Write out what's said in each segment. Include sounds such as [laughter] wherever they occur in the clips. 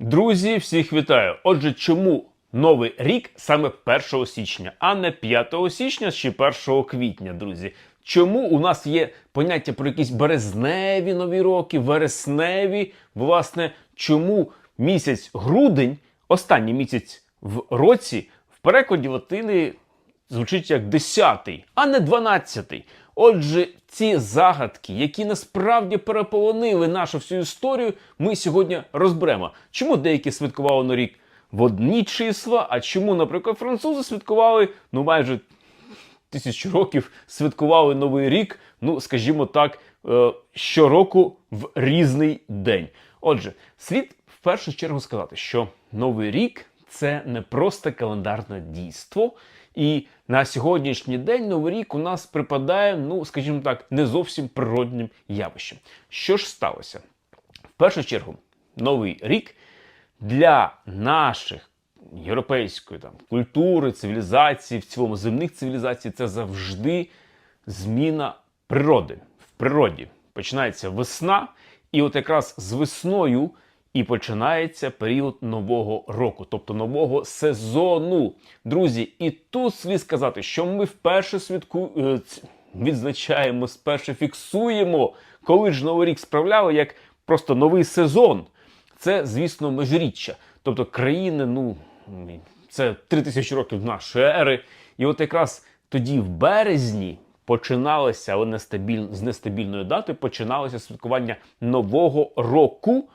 Друзі, всіх вітаю! Отже, чому новий рік саме 1 січня, а не 5 січня чи 1 квітня, друзі? Чому у нас є поняття про якісь березневі нові роки, вересневі? Власне, чому місяць грудень, останній місяць в році, в перекладі латини звучить як 10-й, а не 12-й. Отже, ці загадки, які насправді переполонили нашу всю історію, ми сьогодні розберемо. Чому деякі святкували на рік в одні числа, а чому, наприклад, французи святкували ну майже тисячу років святкували Новий рік, ну, скажімо так, е, щороку в різний день. Отже, слід в першу чергу сказати, що Новий рік це не просто календарне дійство. І на сьогоднішній день Новий рік у нас припадає, ну, скажімо так, не зовсім природним явищем. Що ж сталося? В першу чергу, Новий рік для наших європейської там, культури, цивілізації, в цілому земних цивілізацій, це завжди зміна природи. В природі починається весна, і от якраз з весною і починається період нового року, тобто нового сезону. Друзі, і тут слід сказати, що ми вперше святку... е, відзначаємо, спершу фіксуємо, коли ж новий рік справляли як просто новий сезон. Це, звісно, межріччя. Тобто країни, ну це 3000 років нашої ери. І от якраз тоді, в березні, починалося, але нестабіль... з нестабільної дати, починалося святкування нового року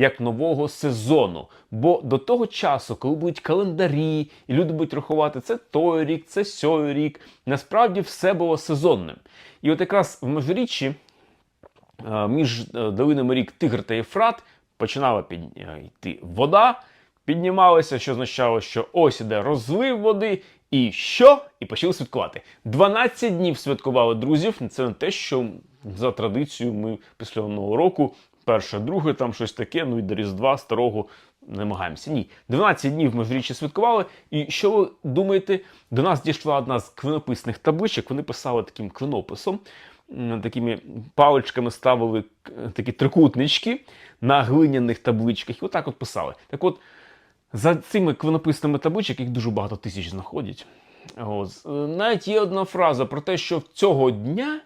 як нового сезону. Бо до того часу, коли будуть календарі, і люди будуть рахувати, це той рік, це сьой рік, насправді все було сезонним. І от якраз в межріччі е, між е, долинами рік Тигр та Єфрат починала під, йти вода, піднімалася, що означало, що ось іде розлив води, і що? І почали святкувати. 12 днів святкували друзів. Це не те, що за традицією ми після нового року, перше, друге, там щось таке, ну і до Різдва старого намагаємося. Ні, 12 днів ми в річі святкували. І що ви думаєте? До нас дійшла одна з квинописних табличок. Вони писали таким квинописом, такими паличками ставили такі трикутнички на глиняних табличках. І отак от писали. Так от, за цими квинописними табличок, їх дуже багато тисяч знаходять. От. е, Навіть є одна фраза про те, що цього дня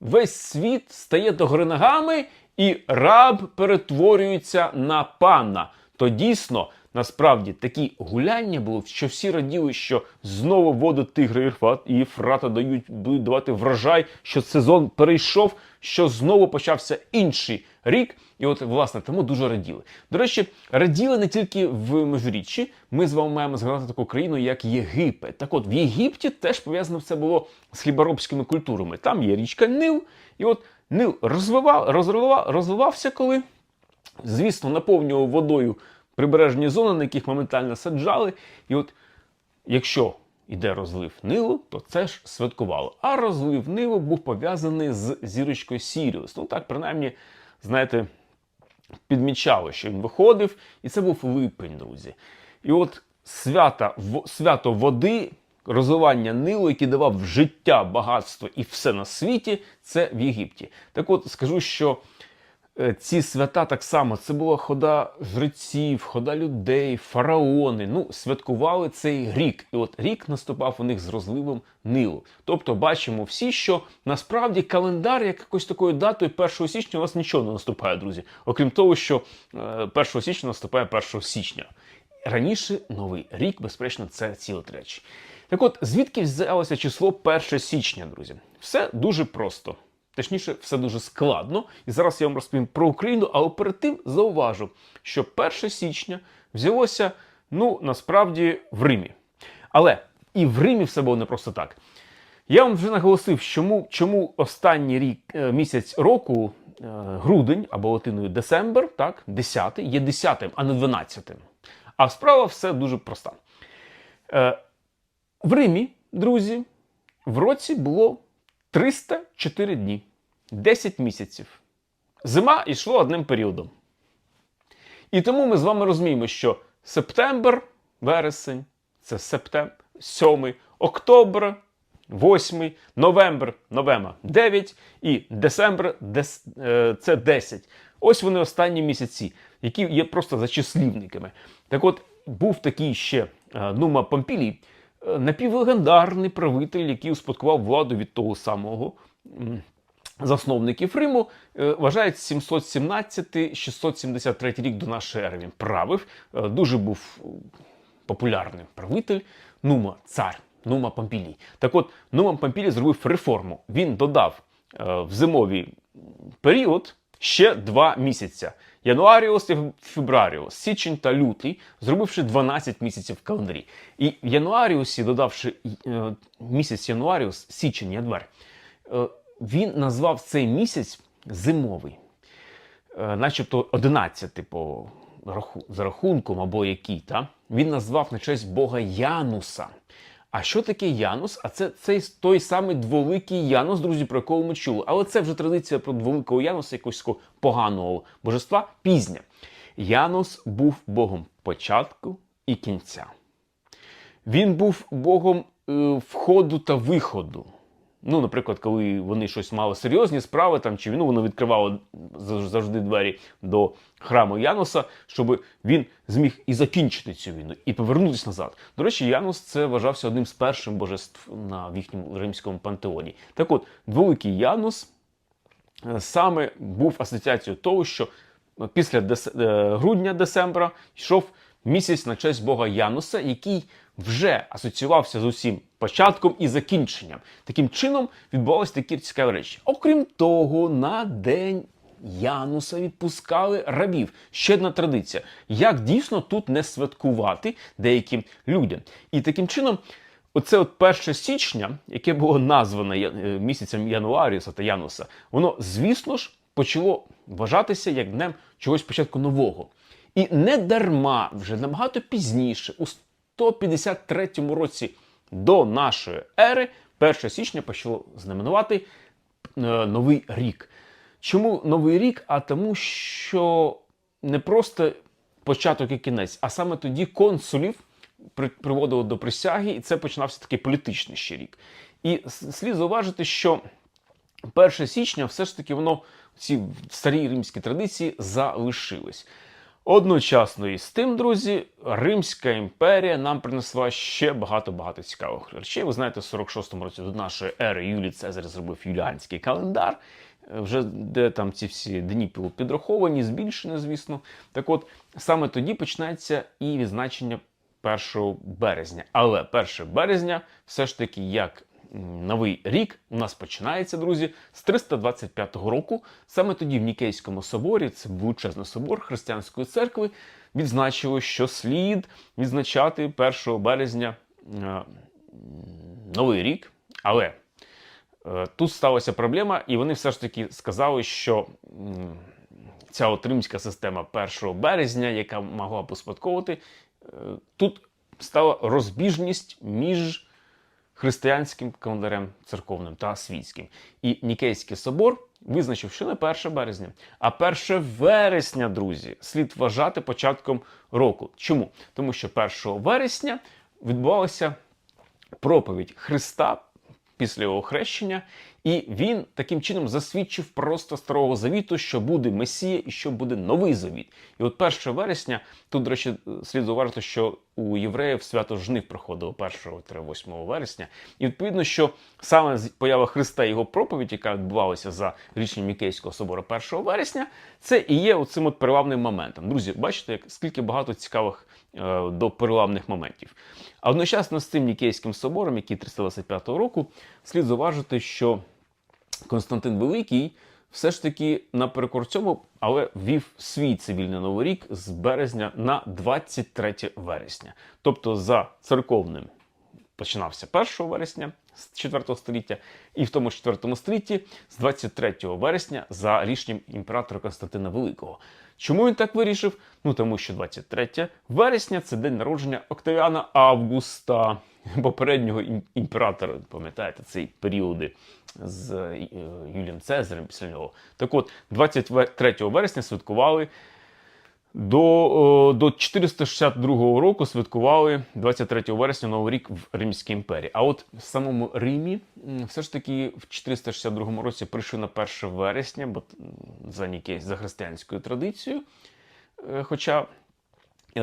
весь світ стає до гори ногами, і раб перетворюється на пана. То дійсно, насправді, такі гуляння були, що всі раділи, що знову воду тигри і Єфрата дають, будуть давати врожай, що сезон перейшов, що знову почався інший рік. І от, власне, тому дуже раділи. До речі, раділи не тільки в Межиріччі. Ми з вами маємо згадати таку країну, як Єгипет. Так от в Єгипті теж пов'язано все було з хліборобськими культурами. Там є річка Нил, і от Нил розвивав, розвивав, розвивався, коли звісно, наповнював водою прибережні зони, на яких моментально саджали. І от якщо йде розлив Нилу, то це ж святкувало. А розлив Нилу був пов'язаний з зірочкою Сіріус. Ну так, принаймні, знаєте, підмічало, що він виходив, і це був липень, друзі. І от свята, свято води, розвивання Нилу, який давав життя, багатство і все на світі, це в Єгипті. Так от скажу, що е, ці свята так само це була хода жреців, хода людей, фараони. Ну, святкували цей рік. І от рік наступав у них з розливом Нилу. Тобто бачимо всі, що насправді календар як якось такою датою 1 січня у нас нічого не наступає, друзі. Окрім того, що е, 1 січня наступає 1 січня. Раніше новий рік, безперечно, це ціла речі. Так от, звідки взялося число 1 січня, друзі? Все дуже просто. Точніше, все дуже складно. І зараз я вам розповім про Україну, але перед тим зауважу, що 1 січня взялося, ну, насправді, в Римі. Але і в Римі все було не просто так. Я вам вже наголосив, чому, чому останній рік, е, місяць року, е, грудень або латиною десембр, так, 10 є 10, а не 12. А справа все дуже проста. В Римі, друзі, в році було 304 дні, 10 місяців. Зима йшла одним періодом. І тому ми з вами розуміємо, що септембр, вересень, це септембр, 7, октобр, 8, новембр, новема 9 і десембр дес, е, це 10. Ось вони останні місяці. які є просто зачислівниками. Так от, був такий ще е, Нума Помпілій, напівлегендарний правитель, який успадкував владу від того самого. Засновників Риму е, вважають 717-673 рік до нашої ери. Він правив, Е, дуже був е, популярним правитель Нума, цар Нума Помпілій. Так от Нума Помпілій зробив реформу. Він додав в зимовий період ще два місяці. Януаріус і Фебраріус, січень та лютий, зробивши 12 місяців в календарі. І в Януаріусі, додавши е, місяць Януаріус, січень, январ, е, він назвав цей місяць зимовий, е, начебто 11 по раху- за рахунком або який, та? він назвав на честь Бога Януса. А що таке Янус? А це цей той самий дволикий Янус, друзі, про якого ми чули. Але це вже традиція про дволикого Януса, якогось поганого божества, пізня. Янус був богом початку і кінця. Він був богом е, входу та виходу. Ну, наприклад, коли вони щось мали серйозні справи там чи війну, вони відкривали завжди двері до храму Януса, щоб він зміг і закінчити цю війну, і повернутися назад. До речі, Янус це вважався одним з перших божеств на їхньому римському пантеоні. Так от, дволикий Янус е, саме був асоціацією того, що після дес- е, грудня-десембра йшов місяць на честь Бога Януса, який вже асоціювався з усім початком і закінченням. Таким чином відбувалися такі цікаві речі. Окрім того, на день Януса відпускали рабів. Ще одна традиція. Як дійсно тут не святкувати деяким людям? І таким чином. Оце от 1 січня, яке було назване е, місяцем Януаріуса та Януса, воно, звісно ж, почало вважатися як днем чогось початку нового. І не дарма вже набагато пізніше, у 153 році до нашої ери, 1 січня почало знаменувати е, новий рік. Чому новий рік? А тому, що не просто початок і кінець, а саме тоді консулів при- приводили до присяги, і це починався такий політичний ще рік. І слід зауважити, що 1 січня все ж таки воно ці старі римські традиції залишились. Одночасно із тим, друзі, Римська імперія нам принесла ще багато-багато цікавих речей. Ви знаєте, в 46-му році до нашої ери Юлій Цезарь зробив юліанський календар, е, вже де там ці всі дні підраховані, збільшені, звісно. Так от саме тоді починається і відзначення 1 березня. Але 1 березня все ж таки як новий рік у нас починається, друзі, з 325 року. Саме тоді в Нікейському соборі, це величезний собор християнської церкви, відзначили, що слід відзначати 1 березня е, новий рік. Але е, тут сталася проблема, і вони все ж таки сказали, що ця от римська система 1 березня, яка могла б успадковувати, е, тут стала розбіжність між християнським календарем церковним та світським. І Нікейський собор визначив, що не 1 березня, а 1 вересня, друзі, слід вважати початком року. Чому? Тому що 1 вересня відбувалася проповідь Христа після його хрещення, і він таким чином засвідчив просто старого завіту, що буде Месія і що буде новий завіт. І от 1 вересня, тут, до речі, слід зауважити, що у євреїв свято жнив проходило 1-8 вересня. І відповідно, що саме поява Христа і його проповідь, яка відбувалася за рішенням Мікейського собору 1 вересня, це і є оцим от переламним моментом. Друзі, бачите, як скільки багато цікавих до переламних моментів. А одночасно з цим Нікейським собором, який 325 року, слід зауважити, що Константин Великий все ж таки наперекор цьому, але ввів свій цивільний новий рік з березня на 23 вересня. Тобто за церковним починався 1 вересня з 4 століття, і в тому ж 4 столітті з 23 вересня за рішенням імператора Константина Великого. Чому він так вирішив? Ну тому що 23 вересня це день народження Октавіана Августа, попереднього імператора. Пам'ятаєте, цей періоди з е, Юлієм Цезарем після нього. Так от, 23 вересня святкували до, до 462 року святкували 23 вересня Новий рік в Римській імперії. А от в самому Римі все ж таки в 462 році прийшли на 1 вересня, бо за, Нікей, за християнською традицією. е, хоча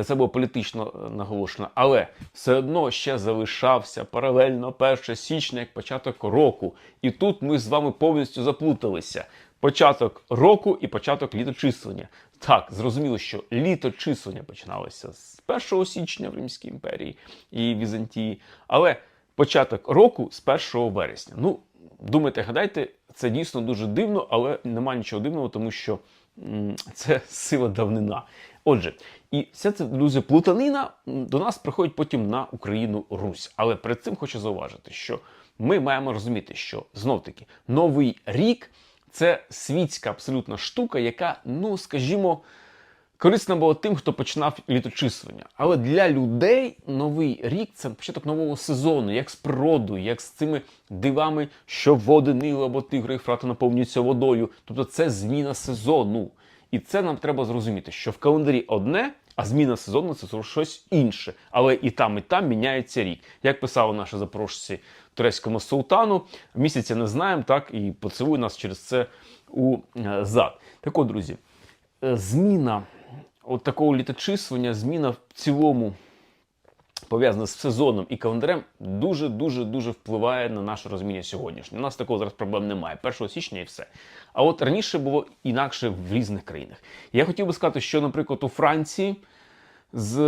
це було політично е, наголошено, але все одно ще залишався паралельно 1 січня як початок року. І тут ми з вами повністю заплуталися. Початок року і початок літочислення. Так, зрозуміло, що літочислення починалося з 1 січня в Римській імперії і Візантії, але початок року з 1 вересня. Ну, думайте, гадайте, це дійсно дуже дивно, але нема нічого дивного, тому що м, це сила давнина. Отже, і вся ця друзі, плутанина до нас приходить потім на Україну Русь. Але перед цим хочу зауважити, що ми маємо розуміти, що знов таки новий рік це світська абсолютна штука, яка, ну скажімо, корисна була тим, хто починав літочислення. Але для людей новий рік це початок нового сезону, як з природою, як з цими дивами, що води Нилу або Тигри і Фрата наповнюються водою. Тобто це зміна сезону. І це нам треба зрозуміти, що в календарі одне, а зміна сезону це щось інше. Але і там, і там міняється рік. Як писали наші запорожці турецькому султану, місяця не знаємо, так і поцілує нас через це у е, зад. Так от, друзі, е, зміна от такого літочислення, зміна в цілому пов'язана з сезоном і календарем, дуже дуже дуже впливає на наше розуміння сьогоднішнє. У нас такого зараз проблем немає. 1 січня і все. А от раніше було інакше в різних країнах. Я хотів би сказати, що, наприклад, у Франції з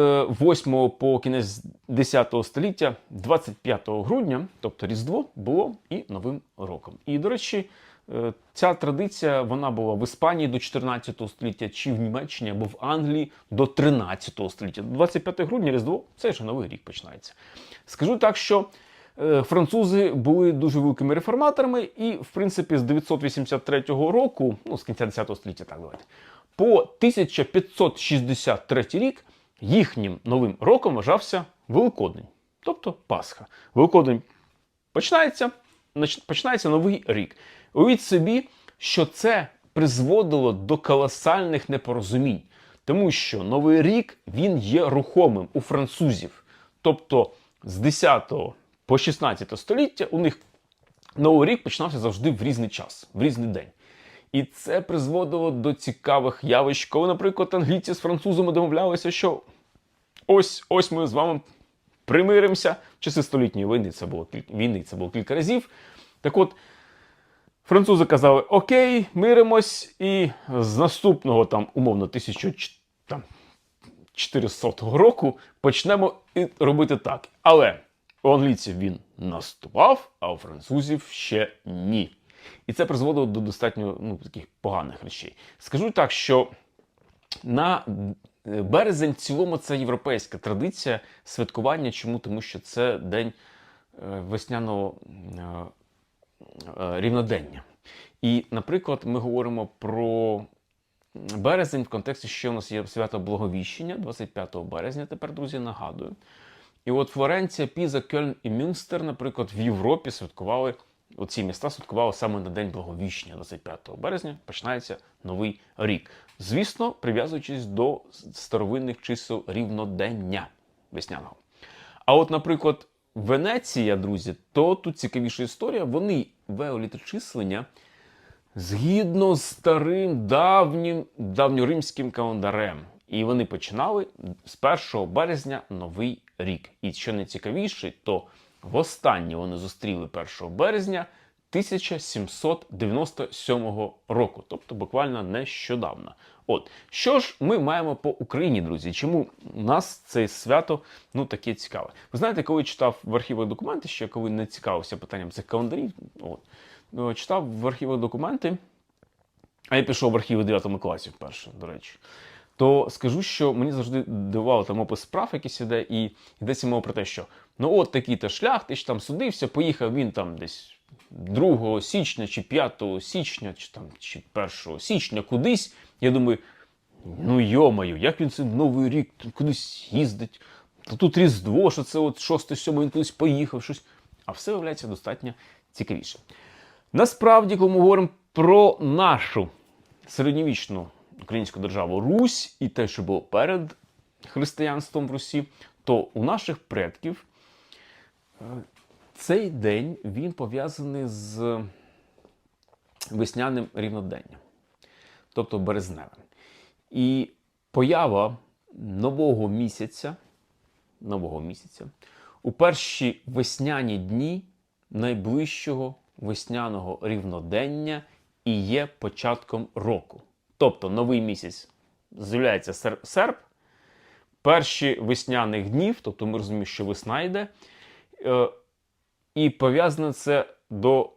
8 по кінець 10 століття, 25 грудня, тобто Різдво, було і Новим роком. І, до речі, е, ця традиція вона була в Іспанії до 14 століття, чи в Німеччині або в Англії до 13 століття. 25 грудня Різдво це вже новий рік починається. Скажу так, що е, французи були дуже великими реформаторами, і, в принципі, з 983 року, ну з кінця 10 століття, так давайте, по 1563 рік їхнім новим роком вважався Великодень, тобто Пасха. Великодень починається, починається новий рік. Уявіть собі, що це призводило до колосальних непорозумінь, тому що новий рік він є рухомим у французів. Тобто з 10 по 16 століття у них Новий рік починався завжди в різний час, в різний день. І це призводило до цікавих явищ, коли, наприклад, англійці з французами домовлялися, що ось ось ми з вами примиримося. В часи столітньої війни це було війни, це було кілька разів. Так от, французи казали: Окей, миримось, і з наступного там, умовно, 1400 року почнемо робити так. Але у англійців він наступав, а у французів ще ні. І це призводило до достатньо ну, таких поганих речей. Скажу так, що на е, березень в цілому це європейська традиція святкування. Чому? Тому що це день е, весняного е, рівнодення. І, наприклад, ми говоримо про березень в контексті, що у нас є свято Благовіщення, 25 березня. Тепер, друзі, нагадую. І от Флоренція, Піза, Кельн і Мюнстер, наприклад, в Європі святкували оці міста святкували саме на День Благовіщення, 25 березня, починається новий рік. Звісно, прив'язуючись до старовинних чисел рівнодення весняного. А от, наприклад, Венеція, друзі, то тут цікавіша історія. Вони вели літочислення згідно з старим давнім давньоримським календарем. І вони починали з 1 березня новий рік. І що найцікавіше, то востаннє вони зустріли 1 березня 1797 року, тобто буквально нещодавно. От що ж ми маємо по Україні, друзі? Чому у нас це свято ну таке цікаве? Ви знаєте, коли читав в архівах документи, ще коли не цікавився питанням цих календарів, от ну, читав в архівах документи, а я пішов в архіви 9 класі вперше, до речі. То скажу, що мені завжди дивувало там опис справ, якийсь іде, і йдеться мова про те, що ну от такий-то шлях, ти ж там судився, поїхав він там десь 2 січня чи 5 січня, чи там чи 1 січня кудись. Я думаю, ну йомаю, як він це новий рік кудись їздить. Та тут Різдво, що це от 6-7 він кудись поїхав, щось. А все виявляється достатньо цікавіше. Насправді, коли ми говоримо про нашу середньовічну українську державу Русь і те, що було перед християнством в Русі, то у наших предків е, цей день він пов'язаний з весняним рівноденням, тобто березневим. І поява нового місяця, нового місяця у перші весняні дні найближчого весняного рівнодення і є початком року. Тобто новий місяць з'являється серп, перші весняних днів, тобто ми розуміємо, що весна йде, е, і пов'язане це до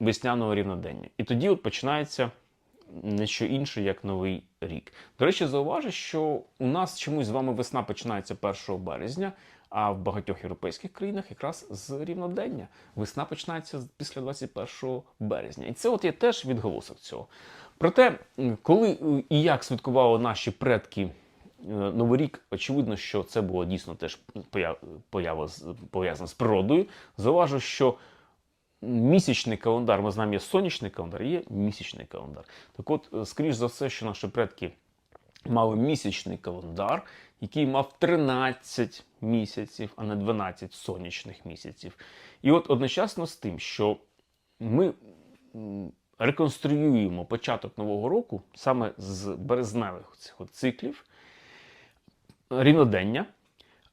весняного рівнодення. І тоді от починається не що інше, як новий рік. До речі, зауважу, що у нас чомусь з вами весна починається 1 березня, а в багатьох європейських країнах якраз з рівнодення. Весна починається після 21 березня. І це от є теж відголосок цього. Проте, коли е, і як святкували наші предки е, Новий рік, очевидно, що це було дійсно теж поя- поява пов'язана з природою. Зауважу, що місячний календар, ми знаємо, є сонячний календар, є місячний календар. Так от, е, скоріш за все, що наші предки мали місячний календар, який мав 13 місяців, а не 12 сонячних місяців. І от одночасно з тим, що ми реконструюємо початок нового року саме з березневих цих циклів рівнодення.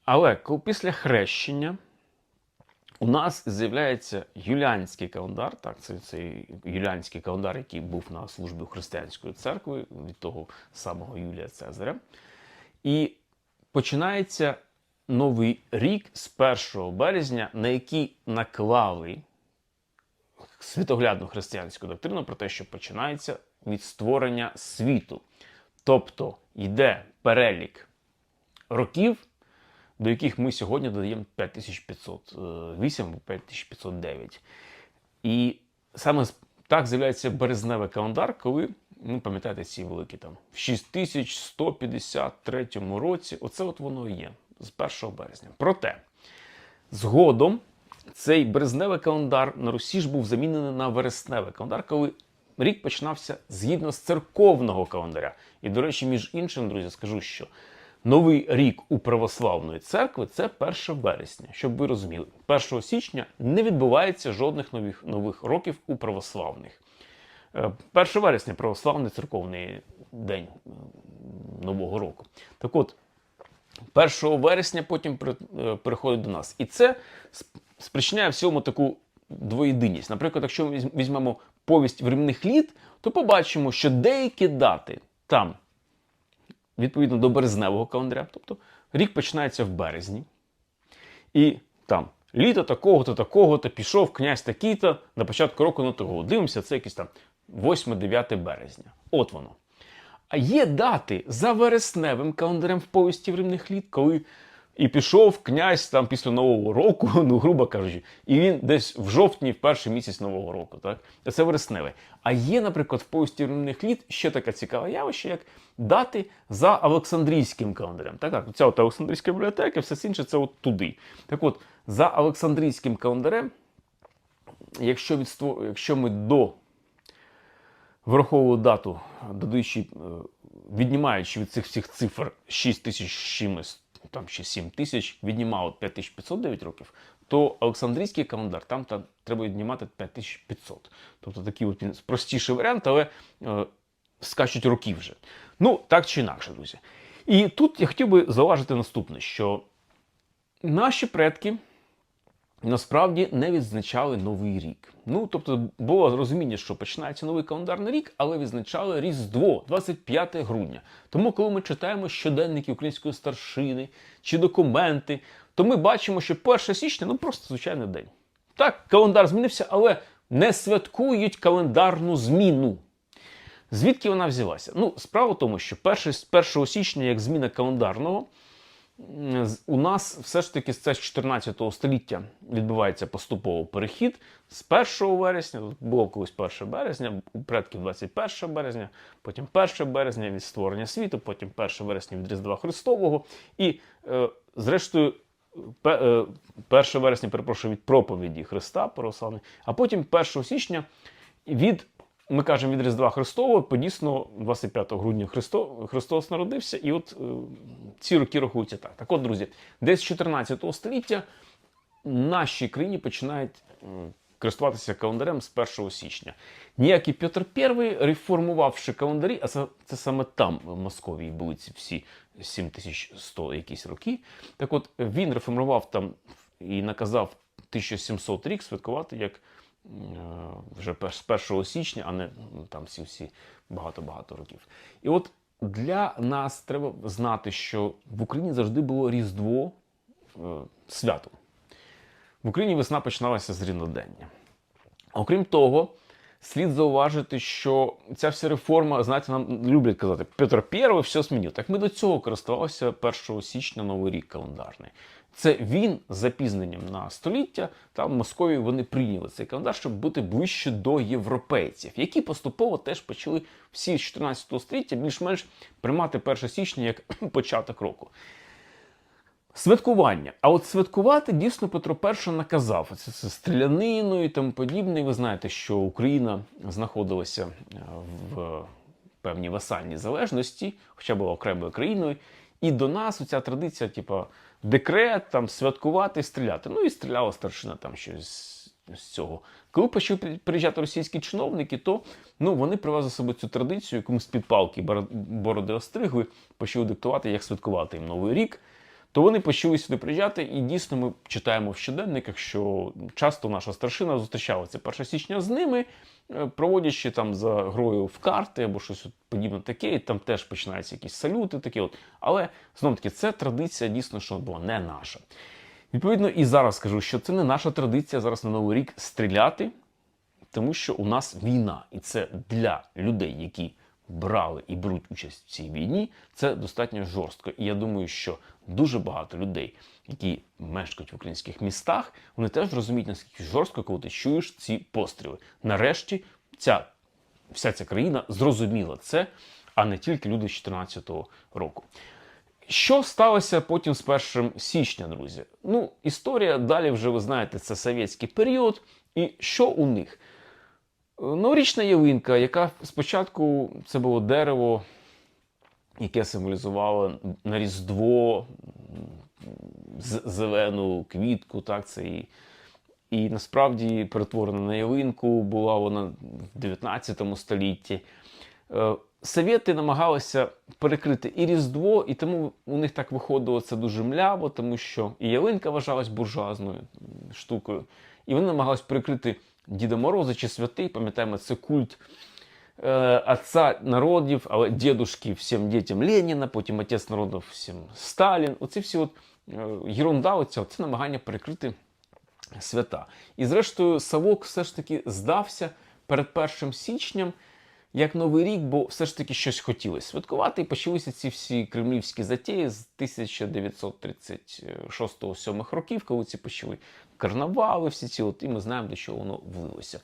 Але після хрещення у нас з'являється юліанський календар, так, це цей юліанський календар, який був на службі християнської церкви від того самого Юлія Цезаря. І починається новий рік з 1 березня, на який наклали світоглядну християнську доктрину про те, що починається від створення світу. Тобто йде перелік років, до яких ми сьогодні додаємо 5508 або 5509. І саме так з'являється березневий календар, коли, ну, пам'ятаєте, ці великі там в 6153 році, оце от воно і є з 1 березня. Проте, згодом цей березневий календар на Русі ж був замінений на вересневий календар, коли рік починався згідно з церковного календаря. І, до речі, між іншим, друзі, скажу, що новий рік у православної церкви це 1 вересня. Щоб ви розуміли, 1 січня не відбувається жодних нових, нових років у православних. Е, 1 вересня православний церковний день е, Нового року. Так от, 1 вересня потім при- е, до нас. І це спричиняє всьому таку двоєдиність. Наприклад, якщо ми візьмемо повість временних літ, то побачимо, що деякі дати там, відповідно до березневого календаря, тобто рік починається в березні, і там літо такого-то, такого-то, пішов князь такий-то на початку року на того. Дивимося, це якийсь там 8-9 березня. От воно. А є дати за вересневим календарем в повісті временних літ, коли і пішов князь там після Нового року, [laughs] ну, грубо кажучи, і він десь в жовтні, в перший місяць Нового року. Так? Це вересневий. А є, наприклад, в повісті временних літ ще така цікава явище, як дати за Олександрійським календарем. Так, так, ця от Олександрійська бібліотека, все інше це от туди. Так от, за Олександрійським календарем, якщо, відство... якщо ми до враховую дату, додаючи, е, віднімаючи від цих всіх цифр 6 тисяч чимось, там ще 7 тисяч, віднімав 5509 років, то Олександрійський календар там, треба віднімати 5500. Тобто такий от простіший варіант, але е, скачуть роки вже. Ну, так чи інакше, друзі. І тут я хотів би зауважити наступне, що наші предки насправді не відзначали новий рік. Ну, тобто, було розуміння, що починається новий календарний рік, але відзначали Різдво, 25 грудня. Тому, коли ми читаємо щоденники української старшини чи документи, то ми бачимо, що 1 січня ну просто звичайний день. Так, календар змінився, але не святкують календарну зміну. Звідки вона взялася? Ну, справа в тому, що 1, 1 січня, як зміна календарного, у нас все ж таки це з 14 століття відбувається поступово перехід з 1 вересня, було колись 1 березня, у предків 21 березня, потім 1 березня від створення світу, потім 1 вересня від Різдва Христового. І, е, зрештою, пе- е, 1 вересня, перепрошую, від проповіді Христа православної, а потім 1 січня від, ми кажемо, від Різдва Христового, подійсно 25 грудня Христо, Христос народився, і от е, ці роки рахуються так. Так от, друзі, десь 14 століття в нашій країні починають м, користуватися календарем з 1 січня. Ніякий Петр І, реформувавши календарі, а це, це саме там, в Московії, були ці всі 7100 якісь роки. Так от він реформував там і наказав 1700 рік святкувати як е, вже з 1 січня, а не ну, там всі всі багато-багато років. І от для нас треба знати, що в Україні завжди було Різдво е, свято. В Україні весна починалася з рівнодення. Окрім того, слід зауважити, що ця вся реформа, знаєте, нам люблять казати, Петр І все змінив. Так ми до цього користувалися 1 січня Новий рік календарний. Це він з запізненням на століття, там Московії вони прийняли цей календар, щоб бути ближче до європейців, які поступово теж почали всі з 14 століття більш-менш приймати 1 січня як [clears throat] початок року. Святкування. А от святкувати дійсно Петро І наказав. Це, це стріляниною і тому подібне. Ви знаєте, що Україна знаходилася е, в певній васальній залежності, хоча була окремою країною. І до нас оця традиція, типу, декрет, там святкувати, стріляти. Ну і стріляла старшина там щось з цього. Коли почали приїжджати російські чиновники, то ну, вони привезли з собою цю традицію, якомусь під палки бороди остригли, почали диктувати, як святкувати їм Новий рік. То вони почали сюди приїжджати, і дійсно ми читаємо в щоденниках, що часто наша старшина зустрічалася 1 січня з ними, проводячи там за грою в карти або щось подібне таке, і там теж починаються якісь салюти. такі от. Але знову таки, це традиція дійсно, що була не наша. Відповідно, і зараз скажу, що це не наша традиція зараз на Новий рік стріляти, тому що у нас війна, і це для людей, які брали і беруть участь в цій війні, це достатньо жорстко. І я думаю, що дуже багато людей, які мешкають в українських містах, вони теж розуміють, наскільки жорстко, коли ти чуєш ці постріли. Нарешті ця вся ця країна зрозуміла це, а не тільки люди з 2014 року. Що сталося потім з 1 січня, друзі? Ну, історія далі вже ви знаєте, це совєтський період. І що у них? Новорічна ялинка, яка спочатку це було дерево, яке символізувало на Різдво, зелену квітку, так, це і, і насправді перетворена на ялинку, була вона в 19 столітті. Е, Совєти намагалися перекрити і Різдво, і тому у них так виходило це дуже мляво, тому що і ялинка вважалась буржуазною штукою. І вони намагалися перекрити Діда Мороза чи святий, пам'ятаємо, це культ е, отця народів, але дідушки всім дітям Леніна, потім отець народів всім Сталін. Оці всі от е, єрунда, оця, це намагання перекрити свята. І зрештою, Савок все ж таки здався перед 1 січням як Новий рік, бо все ж таки щось хотілося святкувати, і почалися ці всі кремлівські затії з 1936-7 років, коли ці почали карнавали, всі ці, от, і ми знаємо, до чого воно влилося.